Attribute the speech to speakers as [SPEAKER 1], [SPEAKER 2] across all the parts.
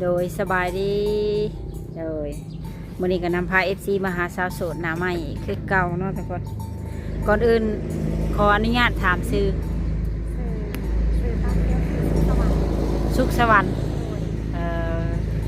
[SPEAKER 1] โดยสบายดีโดยมื้อนี้ก็นำพา FC มาหาสาวโสดหน้าใหม่คือเก่าเนาะทุกคนก่อนอื่นขออนุญาตถามซื้อ
[SPEAKER 2] สื่อสื่อตามเรื่องสื่อสวรรค์
[SPEAKER 1] สุขสวรรค์
[SPEAKER 2] โดย
[SPEAKER 1] เอ่อ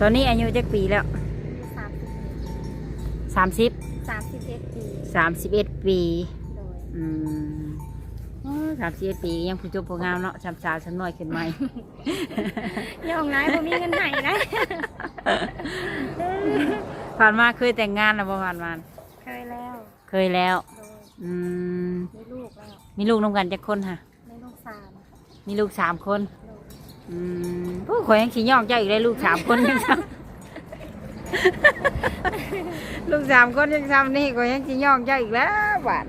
[SPEAKER 1] ตอนนี้อายุจักปีแล้ว
[SPEAKER 2] สามสิบ
[SPEAKER 1] 30
[SPEAKER 2] สามสิบเอ็ดปี
[SPEAKER 1] 31 ปี
[SPEAKER 2] โดย
[SPEAKER 1] อืม สามสิบเอ็ดปียังผู้จบผู้งามเนาะจำสาวฉันน้อยขึ้นไหม
[SPEAKER 2] ย่องไรบ่มีเงินไหนนะ
[SPEAKER 1] ผ่านมาเคยแต่งงานนะบ่ผ่านมา
[SPEAKER 2] เคยแล้ว
[SPEAKER 1] เคยแล้ว
[SPEAKER 2] โดย
[SPEAKER 1] อืม
[SPEAKER 2] มีลูกแล้ว
[SPEAKER 1] มีลูกน้องกันจักคนค่ะ
[SPEAKER 2] มีลูกสาม
[SPEAKER 1] มีลูกสามคน
[SPEAKER 2] โดย
[SPEAKER 1] อืมโอ้ข่อยยังขี้ย่องเจ้าอีกได้ลูกสามคนยังซ้ำลูกสามคนยังซ้ำนี่ข่อยยังขี้ย่องเจ้าอีกแล้วบาด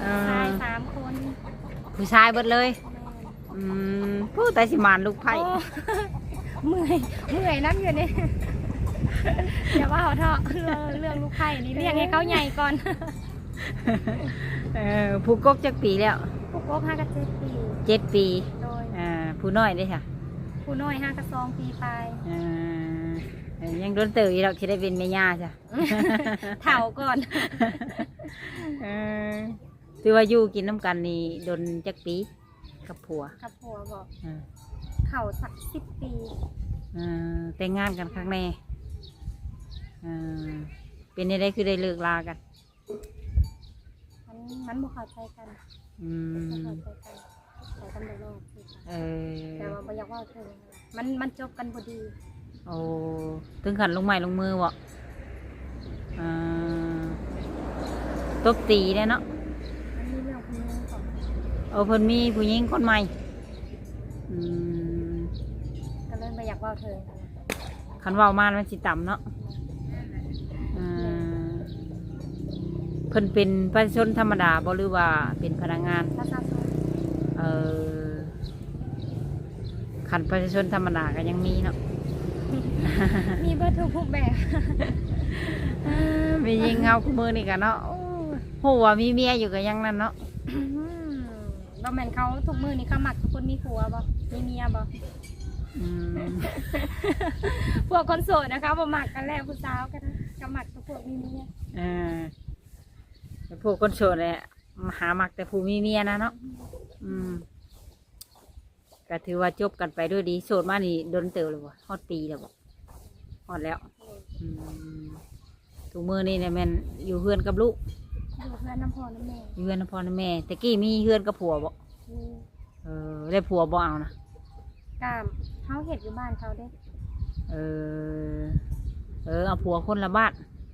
[SPEAKER 1] เอ
[SPEAKER 2] ชาย
[SPEAKER 1] อ
[SPEAKER 2] สามคน
[SPEAKER 1] ผู้ชายเบิดเลย อืมผู้แต่สิมานลูกไผ่
[SPEAKER 2] โอ้เมื่อยเมื่อยน้ำอยู่นี่อย่าว่าเขาเถอะเรื่องเรื่องลูกไข่นี่เรียกให้เขาใหญ่ก่อน
[SPEAKER 1] เออผู้กกจักปีแล้ว
[SPEAKER 2] ผู้โก๊กห้ากับเจ็ดปี
[SPEAKER 1] เจ็ดปี
[SPEAKER 2] โดย
[SPEAKER 1] อ่าผู้น้อยได้อค่ะ
[SPEAKER 2] ผู้น้อยห้ากับสองปีไป
[SPEAKER 1] อ่าเออยังโดนเตยเราคิดได้เป็นแม่ย่าจ้ะ
[SPEAKER 2] เถาก่อน
[SPEAKER 1] เออ ถือว่าอยู่กินน้ำกันนี่โดนจักปีกับผัว
[SPEAKER 2] กับผัวบอก
[SPEAKER 1] อ่า
[SPEAKER 2] เข่าสักสิบปี
[SPEAKER 1] อ่าแต่งงานกันครั้งแน่อ่าเป็นยังไงคือได้เลิกลากัน
[SPEAKER 2] มันมันบ่เข้าใจกัน
[SPEAKER 1] อื
[SPEAKER 2] บ่
[SPEAKER 1] ม
[SPEAKER 2] เข้าใจกันแต่กันบ่รอดคือกัน
[SPEAKER 1] เออ
[SPEAKER 2] แต่ว่าบ่อยากเว่าถึงมันมันจบกันบ่ดี
[SPEAKER 1] โอ้ถึงขันลงไม้ลงมือวะอ่าตบตีได้เนาะ
[SPEAKER 2] มันมีเรื่องคนนึงของ
[SPEAKER 1] เอาเพิ่นมีผู้หญิงคนใหม่อืม
[SPEAKER 2] ก็เลยบ่อยากเว่าถึง
[SPEAKER 1] คันเว่ามามันสิต่ำเนาะอ่าเพิ่นเป็นประชาชนธรรมดาบ่หรือว่าเป็นพนักงาน
[SPEAKER 2] ประชาชน
[SPEAKER 1] เออขันประชาชนธรรมดาก็ยังมีเนาะ
[SPEAKER 2] มีเบอร์ทุกรูปแบบ
[SPEAKER 1] มียิงเงาคู่มือนี่กันเนาะโอ้ยโหว่ามีเมียอยู่กันยังนั่นเนาะ
[SPEAKER 2] อืม บ่แม่นเขาทุกมื้อนี้เขามักทุกคนมีผัวบ่มีเมียบ่
[SPEAKER 1] อืม
[SPEAKER 2] พวกคนโสดนะคะบ่มักกันแล้วผู้สาวกันก็มักทุกพวกมีเมีย
[SPEAKER 1] เออแต่พวกคนโสดเนี่ยหามักแต่ผู้มีเมียนะเนาะอืมก็ถือว่าจบกันไปด้วยดีโสดมานี่โดนเติบเลยบ่ฮอดปีแล้วบ่ฮอดแล้วอืมถุงมือนี่เนี่ยแม่นอยู่เฮือนกับลูก
[SPEAKER 2] อยู่เพื่อนน้ำพอน้ำแม่
[SPEAKER 1] อยู่เฮือนกับพ่อกับแม่แต่กี้มีเฮือนกับผัวบ่
[SPEAKER 2] มี
[SPEAKER 1] เออได้ผัวบ่เอานะ
[SPEAKER 2] กามเขาเห็ดอยู่บ้านเขาเด้
[SPEAKER 1] เออเออเอาผัวคนละบ้าน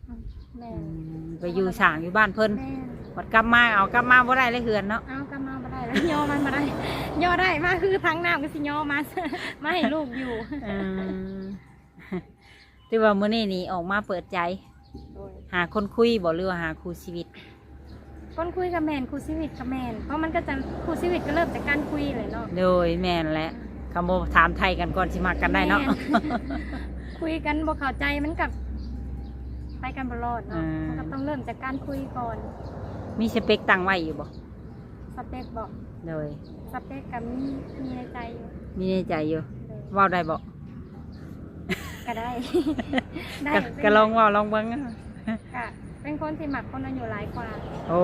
[SPEAKER 2] อืมแม่
[SPEAKER 1] อืมไปอยู่สร้างอยู่บ้านเพิ่น
[SPEAKER 2] แม่
[SPEAKER 1] วัดกลับมาเอากลับมาบ่ได้เลยเฮือนเนาะ
[SPEAKER 2] เอากำมาบ่ได้แล้วย่อมันบ่ได้ย่อได้มากคือทั้งน้ำก็สิย่อมามาให้ลูกอยู่
[SPEAKER 1] เออถือว่ามื้อนี้นี่ออกมาเปิดใจ
[SPEAKER 2] โดย
[SPEAKER 1] หาคนคุยบ่หรือว่าหาคู่ชีวิต
[SPEAKER 2] คนคุยกับแมนครูชีวิตกับแมนเพราะมันก็จะครูชีวิตก็เริ่มจากการคุยเลยเนาะ
[SPEAKER 1] โดยแม่นแหละคำบ่ถามไทยกันก่อนสิมากันได้เนาะ
[SPEAKER 2] แม่คุยกันบ่เข้าใจมันกับไปกันบ่รอดเนาะ
[SPEAKER 1] อ่ามั
[SPEAKER 2] มันก็ต้องเริ่มจากการคุยก่อน
[SPEAKER 1] มีสเปคตั้งไว้อยู่บ่
[SPEAKER 2] สเปคบอก
[SPEAKER 1] โดย
[SPEAKER 2] สเปคกับมีมีในใจอยู่
[SPEAKER 1] มีในใจอยู่
[SPEAKER 2] เลย
[SPEAKER 1] เว้าได้บ่
[SPEAKER 2] ก็ได้ ได้
[SPEAKER 1] ก็ก็ลองเว้าลองเบิ่ง
[SPEAKER 2] ก็ เป็นคนที่หมักคนอายุหลายกว่า
[SPEAKER 1] โอ้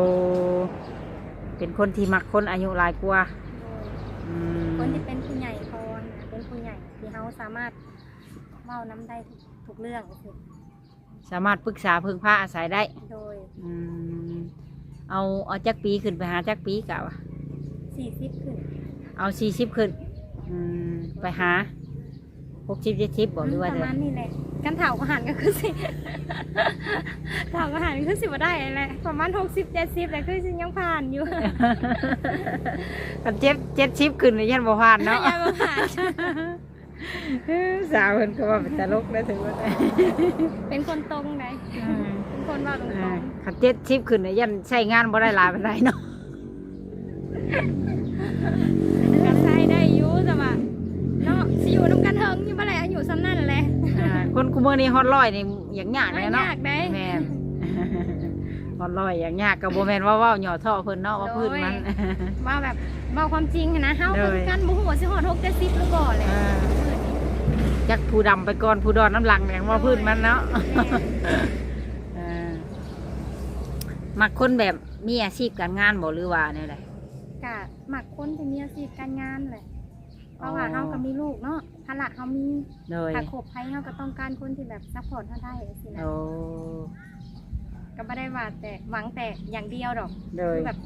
[SPEAKER 1] เป็นคนที่มักคนอายุหลายกว่า
[SPEAKER 2] โดย
[SPEAKER 1] อืม
[SPEAKER 2] คนที่เป็นผู้ใหญ่ก่อนน่ะเป็นผู้ใหญ่ที่เขาสามารถเล่าน้ำได้ทุกทุกเรื่องก็คือ
[SPEAKER 1] สามารถปรึกษาพึ่งพาอาศัยได้
[SPEAKER 2] โดย
[SPEAKER 1] อืมเอาเอาจักปีขึ้นไปหาจักปีกะวะ
[SPEAKER 2] สี่สิบขึ้น
[SPEAKER 1] เอาสี่สิบขึ้น อืมไปหาหกสิบเจ็ดสิบบอกหรือว่า
[SPEAKER 2] ประ
[SPEAKER 1] จะ
[SPEAKER 2] มาณนี้แหละ กันเถาก็หันก็คือสิเถาก็หันก็คือสิบ่ได้แหละประมาณหกสิบเจ็ดสิบแต่คือสิยังผ่านอยู่
[SPEAKER 1] กันเจ็ดเจ็ดสิบขึ้นเลยยันบ่ผ่านเนาะ
[SPEAKER 2] ยังบ่ผ่าน
[SPEAKER 1] สาวเพิ่นก็ว่าเป็นตลกได้ถึงว่าได้
[SPEAKER 2] เป็นคนตรงไหนเป็นคนว่าตรง
[SPEAKER 1] อ่าขันเจ็ดสิบขึ้นเลยยันใช้งานบ่ได้หลายปานใดเนาะ
[SPEAKER 2] ๆกันใช้ได้อยู่แต่ว่าเนาะสิอยู่น้ำกันเทิงอยู่บ่ได้อายุซ้ำนั่นแหละ
[SPEAKER 1] อ่าคนคุมือนี้ฮอตร้อยนี่อย่างยาก
[SPEAKER 2] ไม่
[SPEAKER 1] เลยเนาะ
[SPEAKER 2] ยากได้
[SPEAKER 1] แม่นฮอตร้อยอย่างยากกับโบแมนว่าเว่าหย่อท่อเพิ่นเนาะว่าพื้นมัน
[SPEAKER 2] ว่าแบบเบาความจริงนะเฮา
[SPEAKER 1] เลย
[SPEAKER 2] คือกันบ่ฮู้ว่าสิฮอด6 70หรือบ่แหละ
[SPEAKER 1] อ่าจักผู้ดำไปก่อนผู้ดอนน้ำหลังอย่างว่าพื้นมันเนาะ
[SPEAKER 2] แม่
[SPEAKER 1] เออมักคนแบบมีอาชีพการงานบ่หรือว่าแนวใด
[SPEAKER 2] กะหมักคนที่มีอาชีพการงานแหละเพ
[SPEAKER 1] อ๋อ
[SPEAKER 2] ราะว่าเฮาก็มีลูกเนาะ ภาระเฮามี
[SPEAKER 1] โดย
[SPEAKER 2] ถ้าครบภัยเฮาก็ต้องการคนที่แบบซัพพอร์ตเฮาได้สินะ
[SPEAKER 1] โอ้
[SPEAKER 2] ก็ไม่ได้ว่าแต่หวังแต่อย่างเดียวดอก
[SPEAKER 1] โดย
[SPEAKER 2] คือแบบ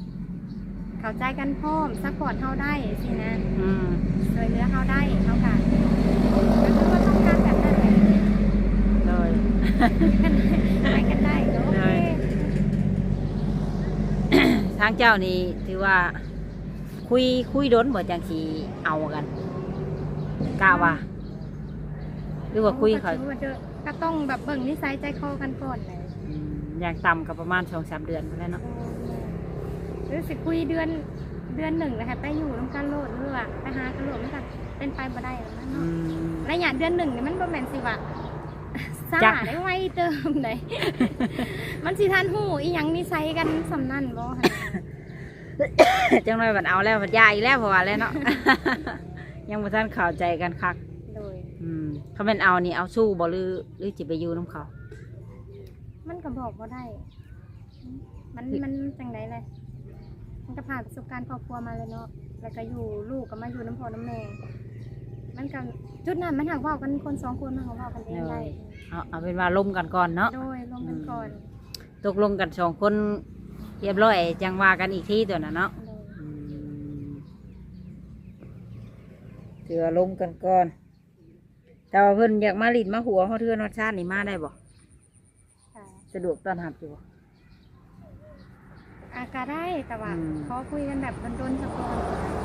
[SPEAKER 2] เข้าใจกันพร้อมซัพพอร์ตเฮาได้สินะ
[SPEAKER 1] อืม
[SPEAKER 2] ช่วยเหลือเฮาได้เฮาก็ก็คือว่าต้องการแบบนั้นแหละ
[SPEAKER 1] โดย
[SPEAKER 2] ไปกันได้โอ
[SPEAKER 1] ได้
[SPEAKER 2] เค
[SPEAKER 1] ทางเจ้านี่ถือว่า คุยคุยโดนบ่จังสีเอากัน กล้าว่าหรือว่าคุยเขา
[SPEAKER 2] ก็ถือว่าเด้อก็ต้องแบบเบิ่งนิสัยใจคอกันก่อนเลย
[SPEAKER 1] อืมอย่างต่ำกับประมาณสองสามเดือนไปแล้วเนาะ
[SPEAKER 2] หรือสิคุยเดือนเดือนหนึ่งนะคะไปอยู่น้ำกันโลดหรือว่าไปหากันโลดไม่กันเป็นไปบ่ได้หรอกนะ
[SPEAKER 1] อื
[SPEAKER 2] เนาะ
[SPEAKER 1] ม
[SPEAKER 2] ระยะเดือนหนึ่งนี่มันบ่แม่นสิว่าซ่า
[SPEAKER 1] จ้ะ
[SPEAKER 2] ได้ไวเติมได้ มันสิทันหูอีหยังนิสัยกันสำนั่นบ่หั่นน่ะ
[SPEAKER 1] จังเลยบัดเอาแล้วบัดยาอีกแล้วเพราะว่าแล้วเนาะ ยังบ่ทันเข้าใจกันคัก
[SPEAKER 2] โดย
[SPEAKER 1] อืมเขาเป็นเอานี่เอาสู้บ่หรือหรือจิไปอยู่น้ำเขา
[SPEAKER 2] มันก็บอกบ่ได้ มันมันจังไดเลย มันก็ผ่านประสบการณ์ครอบครัวมาเลยเนาะ แล้วก็อยู่ลูกก็มาอยู่น้ำพ่อน้ำแม่ มันก็จุดนั้นมันหักเว่ากันคนสองคนมันหักเว่ากันเองได้
[SPEAKER 1] เอาเอาเป็นว่าล้มกันก่อนเนาะ
[SPEAKER 2] โดยรวมกันก่อน
[SPEAKER 1] ตกลงกันสองคนเรียบร้อยจังว่ากันอีกทีตัวน่ะเนาะ
[SPEAKER 2] โดย
[SPEAKER 1] อืม ถือว่าล้มกันก่อนแต่ว่าเพิ่นอยากมาลิดมาหัวเขาเทือนวัดชาตินี่มาได้บ่
[SPEAKER 2] ค่ะ
[SPEAKER 1] สะดวกต้อนรับอยู่บ่
[SPEAKER 2] อากาได้แต่ว่า
[SPEAKER 1] อืม
[SPEAKER 2] ขอคุยกันแบบโดนๆสักก่อน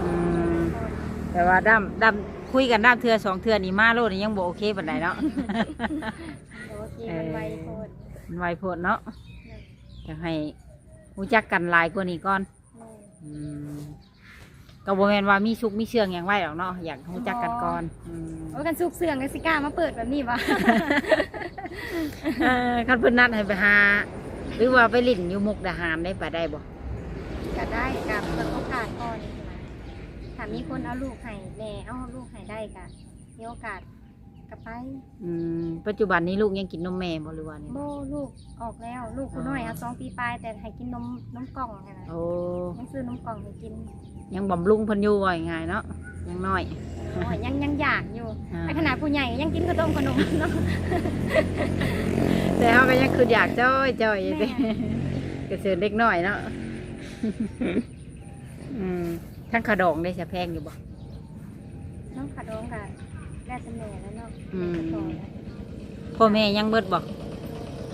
[SPEAKER 1] อืมแต่ว่าดำดำคุยกันด้ามเทือสองเทือนี่มาโลดนี่ยังบ่โอเคปานใดเนาะ
[SPEAKER 2] เดี๋ยวโอเคมันไวโพด
[SPEAKER 1] มันไวโพดเนาะอยากให้รู้จักกันหลายกว่านี้ก่อน
[SPEAKER 2] โดย
[SPEAKER 1] อืม ก็บ่แม่นว่ามีชุกมีเชื่องอย่างไว้หรอกเนาะอยากรู้จักกันก่อนอืม
[SPEAKER 2] โอ้กันสุกเสื่องกันสิกล้ามาเปิดแบบนี้วะ
[SPEAKER 1] เออคันเพิ่นนัดให้ไปหา หรือว่าไปลิ่นอยู่มุกดาหารได้ไปได้บ่
[SPEAKER 2] ก็ได้กับเปิดโอกาสก่อนนะถ้ามีคนเอาลูกให้แม่เอาลูกให้ได้ก็มีโอกาสก็ไป
[SPEAKER 1] อืมปัจจุบันนี้ลูกยังกินนมแม่บ่หรือว่านี่
[SPEAKER 2] โบลูกออกแล้ว ลูกผู้น้อยอะสองปีปลายแต่ให้กินนมนมกล่องไงนะ
[SPEAKER 1] โอ้
[SPEAKER 2] ยังซื้อนมกล่องให้กิน
[SPEAKER 1] ยังบำรุงเพิ่นอยู่ว่าง่ายๆเนาะยังน้อย
[SPEAKER 2] โอ้ยยังยังอยากอยู่
[SPEAKER 1] อ่า
[SPEAKER 2] แต่ขนาดผู้ใหญ่ยังกินขนมขนมเนาะ
[SPEAKER 1] แต่เขาก็ยังคืออยากจ้อยจ้อยอยู่
[SPEAKER 2] แม่
[SPEAKER 1] สิกระเสือเล็กน้อยเนาะอืมทั้งขะดองได้จะแพงอยู่บ่
[SPEAKER 2] น้องขาดองกับแร่ตำแหน่งแล้วเนาะ
[SPEAKER 1] อืม
[SPEAKER 2] แม่ก็ต่อแล้ว
[SPEAKER 1] พ่อแม่ยังเบิดบ่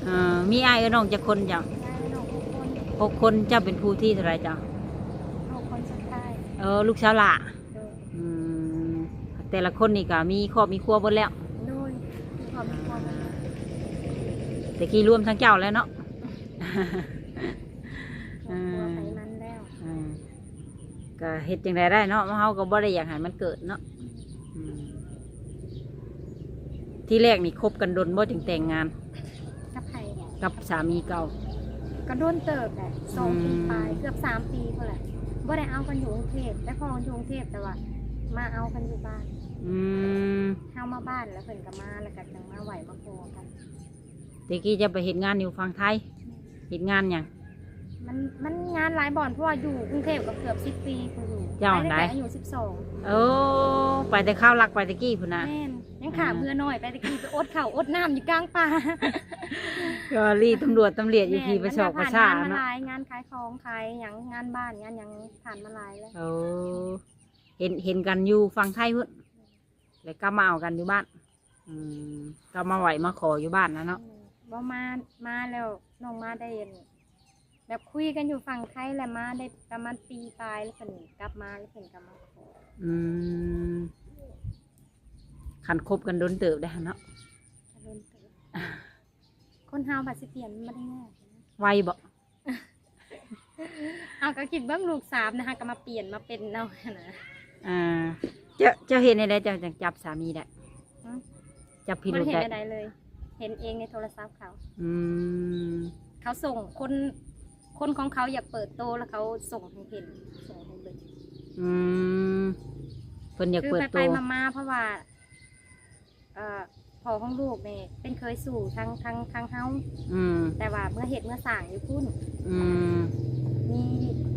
[SPEAKER 1] อ่ามีอ้ายกับน้องจะคนจ้ะ
[SPEAKER 2] ได้น้องหกคน
[SPEAKER 1] หกคนเจ้าเป็นผู้ที่เท่าไหรจ้ะ
[SPEAKER 2] หกคนสุดท้าย
[SPEAKER 1] เออลูกสาวหล่ะ
[SPEAKER 2] โดย
[SPEAKER 1] อืมแต่ละคนนี่ก็มีครอบมีครัวเบนแล้ว
[SPEAKER 2] โดยมีความมีความ
[SPEAKER 1] แต่กี้รวมทั้งเจ้าแล้วเนาะ
[SPEAKER 2] ครอบครัวไปมันแล้ว
[SPEAKER 1] อืมก็เฮ็ดจังไดได้เนาะเฮาก็บ่ได้อยากให้มันเกิดเนาะอืมที่แรกนี่คบกันดนบ่จึงแต่งงาน
[SPEAKER 2] กับไผ่
[SPEAKER 1] กับสามีเก่า
[SPEAKER 2] ก็โดนเติบแหละสองปี
[SPEAKER 1] อืม
[SPEAKER 2] ปลายเกือบสามปีก็แหละ บ่ได้เอากันอยู่กรุงเทพได้พอกันอยู่กรุงเทพแต่ว่ามาเอากันอยู่บ้าน
[SPEAKER 1] อืม
[SPEAKER 2] เฮามาบ้านแล้วเพิ่นก็มาแล้วก็จังมาไหวมาโคกัน
[SPEAKER 1] แต่กี้จะไปเฮ็ดงานอยู่ฝั่งไทยเฮ็ดงานหยัง
[SPEAKER 2] มันมันงานหลายบ่อนเพราะว่าอยู่กรุงเทพก็เกือบสิบปีกูอยู่
[SPEAKER 1] เจ้า
[SPEAKER 2] ไปตั้ง
[SPEAKER 1] ไหน
[SPEAKER 2] แต่อายุสิบสอง
[SPEAKER 1] โอ้ไปแต่ข้าวลักไปแต่กี้พุ่นน่ะ
[SPEAKER 2] แม่น ยังขาเบื่อหน่อยไปตะกี้ไปอดข้าวอดน้ำอยู่กลางป่า
[SPEAKER 1] ก็รีตำรวจตำรวจอยู่ที่ประชอกประชา
[SPEAKER 2] แม่นมันผ่นงานมา
[SPEAKER 1] เนาะ
[SPEAKER 2] หลายงานขายของขายหยังงานบ้านงานหยังผ่านมาหลายแล้ว
[SPEAKER 1] โอ้เห็นเห็นกันอยู่ฝั่งไทยพุ่นแล้วก็มาเอากันอยู่บ้าน อืมก็มาไหวมาขออยู่บ้านนะเนาะ
[SPEAKER 2] บ่มามาแล้วน้องมาได้เห็นแบบคุยกันอยู่ฝั่งไทยแหละมาได้ประมาณปีปลายแล้วเพิ่นกลับมาแล้วเพิ่นกลับมาขอ
[SPEAKER 1] อืม คันคบกันโดนเติบได้เนาะ
[SPEAKER 2] จะโดนเติบคนเฮาบัดสิเปลี่ยนมันบ่ได้ง่าย
[SPEAKER 1] ไวบ่
[SPEAKER 2] เอาก็คิดเบิ่งลูกสามนะคะก็มาเปลี่ยนมาเป็นเนาะนะ
[SPEAKER 1] อ่าเจ้าเจ้าเห็นอะไรเจ้าจังจับสามีได้
[SPEAKER 2] อืม
[SPEAKER 1] จับพิ
[SPEAKER 2] มัน
[SPEAKER 1] รุธ
[SPEAKER 2] เห็น
[SPEAKER 1] ได้
[SPEAKER 2] อะไรเลย เห็นเองในโทรศัพท์เขา
[SPEAKER 1] อืม
[SPEAKER 2] เขาส่งคนคนของเขาอยากเปิดโตแล้วเขาส่งให้เห็นส่งให้เบิ่ง
[SPEAKER 1] อืมเพิ่นอยาก
[SPEAKER 2] คือ
[SPEAKER 1] เปิด
[SPEAKER 2] ไป
[SPEAKER 1] ตั
[SPEAKER 2] ไป
[SPEAKER 1] ว
[SPEAKER 2] มามาๆเพราะว่า เอ่อพ่อของลูกเนี่ยเป็นเคยสู่ทางทางทางเฮา
[SPEAKER 1] อืม
[SPEAKER 2] แต่ว่าเมื่อเฮ็ดเมื่อสร้างอยู่พุ่น
[SPEAKER 1] อืม
[SPEAKER 2] มี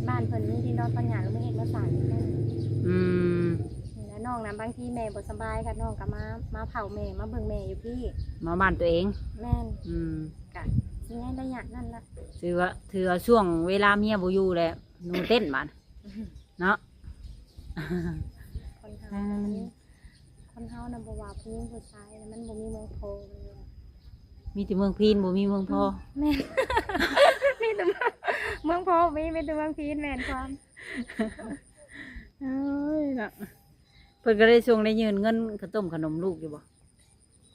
[SPEAKER 2] บ้านเพิ่นมีดินดอนปัญญาแล้วเมื่อเฮ็ดเมื่อสร้างอยู่นั่น
[SPEAKER 1] อืม
[SPEAKER 2] นี่นะน้องนะบางทีแม่บ่สบายค่ะน้องก็มามาเผาแม่มาเบิ่งแม่อยู่พี่
[SPEAKER 1] มาบ้านตัวเอง
[SPEAKER 2] แม่น
[SPEAKER 1] อืม
[SPEAKER 2] กะสิให้ระยะนั่นล่ะ
[SPEAKER 1] ถือว่าถือว่าช่วงเวลาเมียบ่อยู่แหละหนูเต้นบาดเนาะ
[SPEAKER 2] คนเฮา
[SPEAKER 1] อืม
[SPEAKER 2] คนเฮานํบ่ว่าผู้หญิงผู้ชายน่ะมันบ่มีเมืองโพเลย
[SPEAKER 1] มีแต่เมืองพีนบ่มีเมืองพอ
[SPEAKER 2] แม่น มีแต่เมืองโพมีมีแต่เมืองพีนแม่นความ
[SPEAKER 1] เอ้ยเนาะเพิ่นก็ได้ส่งได้ยืนเงินข้าวต้มขนมลูกอยู่บ่
[SPEAKER 2] ก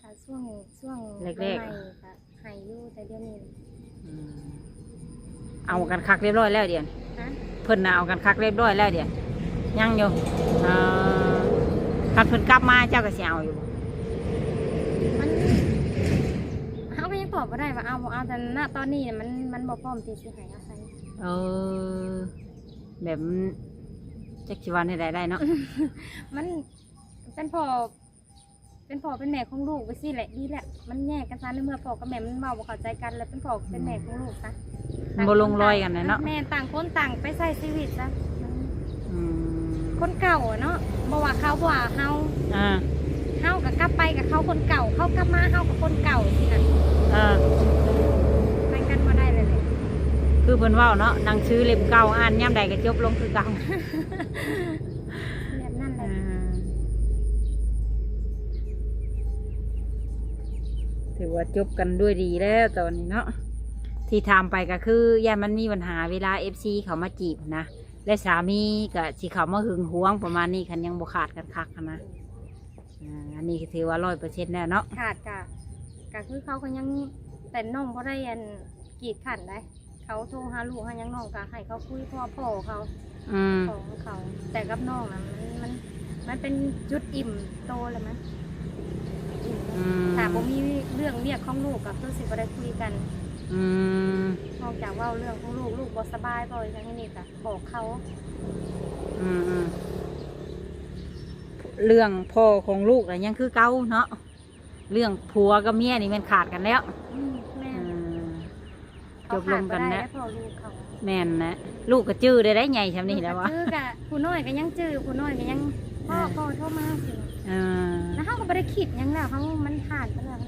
[SPEAKER 2] ะช่วงช่วง
[SPEAKER 1] แรกๆ
[SPEAKER 2] ใหม่ๆก็ให้อยู่แต่เดี๋ยวนี้
[SPEAKER 1] อืมเอากันคักเรียบร้อยแล้วเดี๋ยวนี้
[SPEAKER 2] ฮะ
[SPEAKER 1] เพิ่นน่ะเอากันคักเรียบร้อยแล้วเดี๋ยวยังอยู่เอ่อ คันเพิ่นกลับมาเจ้าก็สิเอาอยู่บ่
[SPEAKER 2] มันเขาก็ยังตอบบ่ได้ว่าเอาบ่เอาแต่ณตอนนี้เนี่ยมันมันบ่พร้อมที่สิให้อาศัย
[SPEAKER 1] เออแบบมันจักสิวันให้ได้ได้เนาะ
[SPEAKER 2] มันเป็นพ่อเป็นพ่อเป็นแม่ของลูกไปสิแหละดีแหละมันแยกกันซะในเมื่อพ่อกับแม่มันเมาบ่เข้าใจกันแล้วเป็นพ่อเป็นแม่ของลูกซะ
[SPEAKER 1] มันบ่ลงรอยกันนะเนาะ
[SPEAKER 2] แม่ต่างคนต่างไปใช้ชีวิตซะ
[SPEAKER 1] อืม
[SPEAKER 2] คนเก่าอะเนาะบ่ว่าเขาบ่ว่าเฮา
[SPEAKER 1] อ่า
[SPEAKER 2] เฮากับกลับไปกับเขาคนเก่า เขากลับมาเฮากับคนเก่าสินะ
[SPEAKER 1] อ่า
[SPEAKER 2] ไปกันบ่ได้เลยเลย
[SPEAKER 1] คือเพิ่นเว้าเนาะหนังสือเล่มเก่าอ่านยามใดก็จบลงคือเก่า
[SPEAKER 2] แบบนั้นแหละ
[SPEAKER 1] ถือว่าจบกันด้วยดีแล้วตอนนี้เนาะที่ทำไปก็คือย่ามันมีปัญหาเวลาเอฟซีเขามาจีบนะ และสามีก็สิเขามาหึงหวงประมาณนี้คันยังบ่ขาดกันคักหั้นนะอ่าอันนี้ก็ถือว่าร้อยเปอร์เซ็นต์แล้วเนาะ
[SPEAKER 2] ขาดกะกะคือเขาก็ยังแต่น้องบ่ได้อันกีดขันได้ เขาโทรหาลูกหาหยังน้องก็ให้เขาคุยพ่อพ่อเขา
[SPEAKER 1] อืม
[SPEAKER 2] ของเขา แต่กับน้องนะมันมันมันเป็นจุดอิ่มโตแล้วมั้ยอิ่ม
[SPEAKER 1] อืม
[SPEAKER 2] ถ้าบ่มีเรื่องเรียกของลูกก็คือสิบ่ได้คุยกัน
[SPEAKER 1] อืม
[SPEAKER 2] นอกจากเว่าเรื่องของลูกลูกบ่สบายบ่อย่างนี้ก็บอกเขา
[SPEAKER 1] อืมอืมเรื่องพ่อของลูกอะยังคือเก่าเนาะเรื่องผัวกับเมียนี่มันขาดกันแล้ว
[SPEAKER 2] อืมแม่
[SPEAKER 1] อื
[SPEAKER 2] น
[SPEAKER 1] มจ
[SPEAKER 2] เขา
[SPEAKER 1] บลงกัน
[SPEAKER 2] ขาดบ่ได้
[SPEAKER 1] นะ
[SPEAKER 2] แล้วพ่อลูกเขา
[SPEAKER 1] แม่นนะลูกก็จื้อได้ได้ไงชำนี่แล้ววะ
[SPEAKER 2] จื้อกะผู้น้อยก็ยังจื้อผู้น้อยก็ยังพ่อ
[SPEAKER 1] อ่า
[SPEAKER 2] พ่อโทรมาสิ
[SPEAKER 1] เออ
[SPEAKER 2] แล้วเขาก็ไม่ได้คิดหยังแล้วเขามันผ่านไปแล้วนะ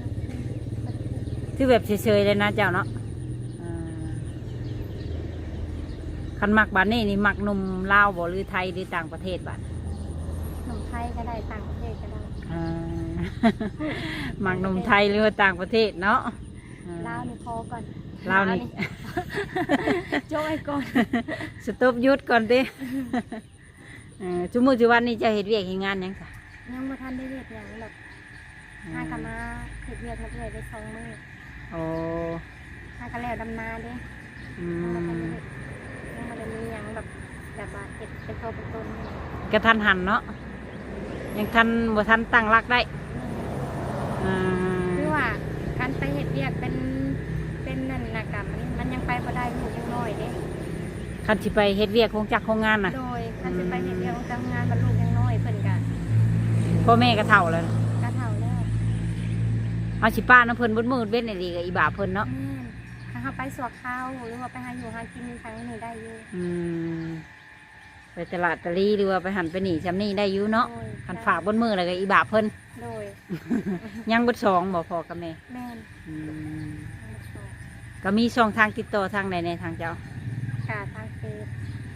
[SPEAKER 1] คือแบบเฉยๆเลยนะเจ้าเนาะเออคันมักบ้านนี่นี่มักหนุ่มลาวบ่หรือไทยหรือต่างประเทศบ้าน
[SPEAKER 2] หนุ่มไทยก็ได้ต่างประเทศก็ได้
[SPEAKER 1] เออมักหนุ่มไทยหรือว่าต่างประเทศเนาะเออ
[SPEAKER 2] ลาวนี่พอก่อน
[SPEAKER 1] ลาวนี่
[SPEAKER 2] โจ้ไอ้ก่อน
[SPEAKER 1] สต็อปหยุดก่อนดิเออจุมือจุวันนี้จะเห็ดเวียกเห็นงานหยังค่ะ
[SPEAKER 2] ยังบ่ทันได้เรียกหยังแบบหากะมาเฮ็ดเวียกเฮ็ดเวียกได้สองมื้อ
[SPEAKER 1] โอ้
[SPEAKER 2] หากะแล้วดำนาเด้
[SPEAKER 1] อื
[SPEAKER 2] ยังบ่ทัน
[SPEAKER 1] ม
[SPEAKER 2] ได้เฮ็ดยังบ่ได้มีหยังแบบแบบว่าเฮ็ดเป็นตัวเป็นตนนี่
[SPEAKER 1] กระทันหันเนาะยังทันบ่ทันตั้งรักได้อ่า
[SPEAKER 2] คือว่าการไปเฮ็ดเวียกเป็นเป็นนั่นน่ะกะมันมันยังไปบ่ได้ลูกยังน้อยเด้
[SPEAKER 1] คันสิไปเฮ็ดเวียกคงจักคงงานน่ะ
[SPEAKER 2] โดยการจะไปเฮ็ดเวียกของทำงานบรรลุยังน้อยเพิ่นก็
[SPEAKER 1] พ่อแม่ก็เฒ่าแล้ว
[SPEAKER 2] กะเฒ่าแล้ว
[SPEAKER 1] เอาสิป้าน้ำเพิ่นเบดมืดเว้นในดีกับอีบาเพิ่นเนาะ
[SPEAKER 2] แม่นถ้าเขาไปสวกข้าวหรือว่าไปหาอยู่หากินทางนี้ได้อยู่
[SPEAKER 1] อืมไปตลาดตะลีหรือว่าไปหันไปหนีจำนี่ได้อยู่เนาะ
[SPEAKER 2] โดย
[SPEAKER 1] คันฝากบนมือแล้วก็อีบาเพิ่น
[SPEAKER 2] โดย
[SPEAKER 1] ยังเบดสองบ่พอกับแม่
[SPEAKER 2] แม่น
[SPEAKER 1] อืมก็มีช่องทางติดต่อทางใดในทางเจ้า
[SPEAKER 2] กาทางเฟซ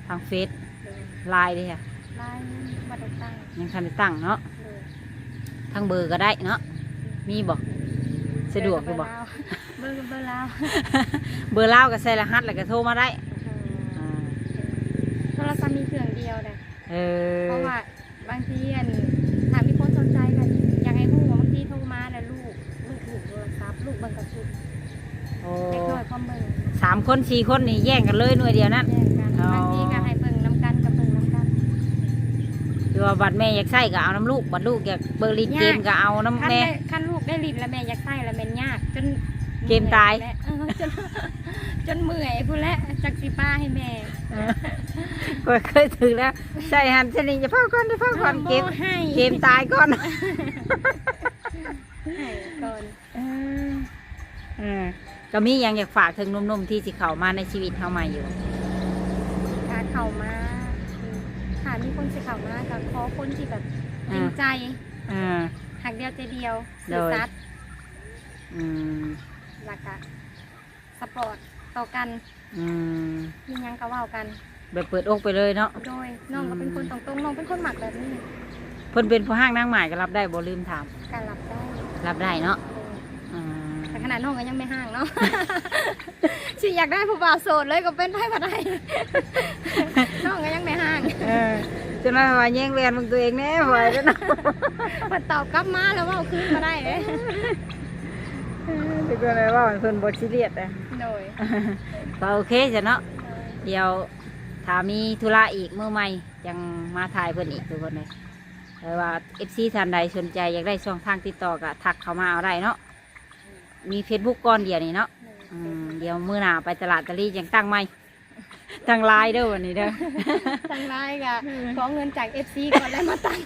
[SPEAKER 1] ทางเฟซ
[SPEAKER 2] โดย
[SPEAKER 1] ไลน์เด้ค่ะ
[SPEAKER 2] ไล่บัตรตั้ง
[SPEAKER 1] ยังทันได้ตั้งเนาะ
[SPEAKER 2] โดย
[SPEAKER 1] ทางเบอร์ก็ได้เนาะมีบ่ สะดวกอยู่บ่
[SPEAKER 2] เบอร์กับเบอร์ลาว
[SPEAKER 1] เบอร์ลาวก็ใส่รหัสแล้วก็โทรมาได้อ่า
[SPEAKER 2] โทรศัพท์มีเครื่องเดียวเลย
[SPEAKER 1] เออ
[SPEAKER 2] เพราะว่าบางทีอันถ้ามีคนสนใจกันอยากให้ฮู้ว่าบางทีโทรมาแล้วลูกลูกถูกโทรศัพท์ลูกเบิ่งกระสุน
[SPEAKER 1] โอ้
[SPEAKER 2] เล็กน้อยพร้อมเบิ่ง
[SPEAKER 1] สามคนสี่คนนี่แย่งกันเลยหน่วยเดียวนั่น
[SPEAKER 2] แยกกัน
[SPEAKER 1] อ๋อ
[SPEAKER 2] บางทีก็ให้เบิ่งน้ำกันกับเบิ่งน้ำกัน
[SPEAKER 1] คือว่าบัตรแม่อยากใส่ก็เอาน้ำลูกบัตรลูกอยากเบอร์ลีนเกมก็เอาน้ำ
[SPEAKER 2] คัน
[SPEAKER 1] แม่
[SPEAKER 2] ได้คันลูก ได้ลิ้นแล้วแม่อยากใส่แล้วแม่นยากจน
[SPEAKER 1] เกมตาย
[SPEAKER 2] เออจนจนเมื่อยพูดแล้วจักสิป้าให้แม่
[SPEAKER 1] ก็เคยถึงแล้ว ใช่หันชนิดจะพ่อก่อนจะพ่อก่อนเกม
[SPEAKER 2] บ่ให้
[SPEAKER 1] เกมตายก่อน
[SPEAKER 2] ให้ก่อน
[SPEAKER 1] เออก็มีอย่างอยากฝากถึงหนุ่มๆที่สิเข้ามาในชีวิตเข้ามาอยู่
[SPEAKER 2] การเข้ามาอืมค่ะมีคนสิเข้ามากับขอคนที่แบบจริงใจ
[SPEAKER 1] อ่า
[SPEAKER 2] หักเดียวใจเดียว
[SPEAKER 1] โด
[SPEAKER 2] สื่อยสัตย์
[SPEAKER 1] อืม
[SPEAKER 2] หลักะสปอร์ตต่อกัน
[SPEAKER 1] อืม
[SPEAKER 2] มีหยังก็เว้ากัน
[SPEAKER 1] แบบเปิดอกไปเลยเนาะ
[SPEAKER 2] โดยน้องก็เป็นคนตรงๆน้องเป็นคนหมักแบบนี้
[SPEAKER 1] เพิ่นเป็นผู้ห้างนางหมายก็รับได้บ่ลืมถาม
[SPEAKER 2] การรับได้
[SPEAKER 1] รับได้เนาะ
[SPEAKER 2] โดย
[SPEAKER 1] อืม
[SPEAKER 2] แต่ขนาดน้องก็ยังไม่ห่างเนาะ สิอยากได้ผู้บ่าวโสดเลยก็เป็นได้ก็ได้น้องก็ยังไม่ห่าง
[SPEAKER 1] เออ จนว่าว่าแย่งแหวนมึงตัวเองแน่ไว้แล้วเนาะ
[SPEAKER 2] พอตอบกลับมาแล้วว่าเอาคืนมาได้เลย
[SPEAKER 1] ถึงก็เลยว่าเพิ่นบ่ซีเรียสอะ
[SPEAKER 2] โดย
[SPEAKER 1] ก็โอเคจ้ะเนาะเดี๋ยวถามีธุระอีกเมื่อใหม่ยังมาถ่ายเพิ่นอีกทุกคนเลยแต่ว่าเอฟซีท่านใดสนใจอยากได้ช่องทางติดต่อก็ทักเขามาเอาได้เนาะมีเฟซบุ๊กก้อนเดียวนี่เนาะอืมเดี๋ยวมือหน้าไปตลาดตะลี่ยังตั้งไม่ ตั้งไลน์เด้อวันนี้เด้อ
[SPEAKER 2] ตั้งไลน์กะขอเงินจาก FC ก่อนแล้วมาตั้ง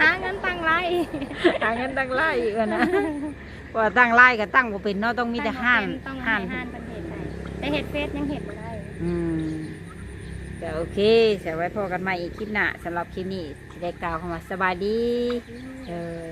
[SPEAKER 2] หาเงินตั้งไลน์
[SPEAKER 1] หาเงินตั้งไลน์อีกอะนะเพราะว่าตั้งไลน์ก็ตั้งบ่เป็นเนาะต้องมีแต่ห้าน
[SPEAKER 2] ต้อง
[SPEAKER 1] ห้า
[SPEAKER 2] ให้
[SPEAKER 1] น
[SPEAKER 2] ห้านเป็นเหตุใดแต่เหตุเฟซยังเหตุไม่ได้
[SPEAKER 1] อืมแต่โอเคเสียไว้พอกันใหม่อีกคลิปหน้าสำหรับคลิปนี้สิได้กล่าวคำว่าสบายดีเออ